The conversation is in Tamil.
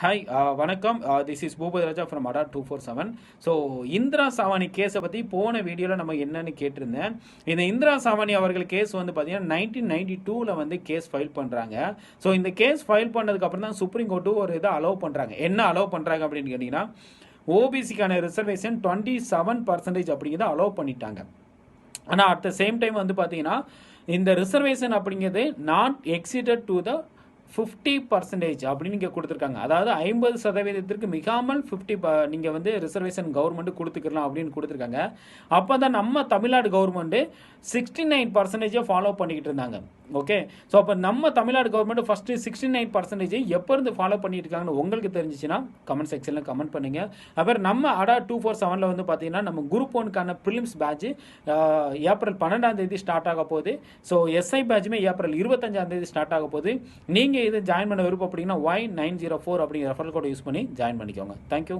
ஹாய் uh, வணக்கம். This is Bhupathi Raja from Adda two four seven so Indira Sawhney கேஸை பற்றி போன வீடியோவில் நம்ம என்னன்னு கேட்டிருந்தேன். இந்த இந்திரா சாவானி அவர்கள் கேஸ் வந்து பார்த்தீங்கன்னா நைன்டீன் நைன்டி டூவில் வந்து கேஸ் ஃபைல் பண்ணுறாங்க ஸோ இந்த கேஸ் ஃபைல் பண்ணதுக்கப்புறம் தான் சுப்ரீம் கோர்ட்டு ஒரு இதை அலோவ் பண்ணுறாங்க என்ன அலோவ் பண்ணுறாங்க அப்படின்னு கேட்டிங்கன்னா ஓபிசிக்கான ரிசர்வேஷன் டுவெண்ட்டி செவன் பர்சன்டேஜ் அப்படிங்கிறத அலோவ் பண்ணிட்டாங்க. ஆனால் அட் த சேம் டைம் வந்து பார்த்தீங்கன்னா இந்த ரிசர்வேஷன் அப்படிங்கிறது not exceeded to the fifty percentage அப்படின்னு இங்கே கொடுத்துருக்காங்க. அதாவது ஐம்பது சதவீதத்திற்கு மிகாமல் ஃபிஃப்டி நீங்கள் வந்து ரிசர்வேஷன் கவர்மெண்ட்டு கொடுத்துக்கலாம் அப்படின்னு கொடுத்துருக்காங்க. அப்போ தான் நம்ம தமிழ்நாடு கவர்மெண்ட்டு சிக்ஸ்டி நைன் பர்சன்டேஜை ஃபாலோ பண்ணிக்கிட்டு இருந்தாங்க. ஓகே ஸோ அப்போ நம்ம Tamil Nadu government first sixty nine percentage எப்போ இருந்து ஃபாலோ பண்ணிட்டு இருக்காங்கன்னு உங்களுக்கு தெரிஞ்சிச்சுன்னா கமெண்ட் செக்ஷனில் கமெண்ட் பண்ணுங்க. அப்புறம் நம்ம அடா டூ ஃபோர் செவனில் வந்து பார்த்தீங்கன்னா நம்ம குரூப் ஒனுக்கான ப்ரிலிம்ஸ் பேட்ச் ஏப்ரல் பன்னெண்டாம் தேதி ஸ்டார்ட் ஆக போகுது. ஸோ எஸ்ஐ பேட்சுமே ஏப்ரல் இருபத்தஞ்சாம் தேதி ஸ்டார்ட் ஆக போகுது. நீங்கள் இது ஜாயின் பண்ண விருப்பப்பட்டீங்கன்னா ஒய் நைன் ஜீரோ ஃபோர் அப்படிங்கிற ரெஃபரல் கோட் யூஸ் பண்ணி ஜாயின் பண்ணிக்கோங்க. Thank you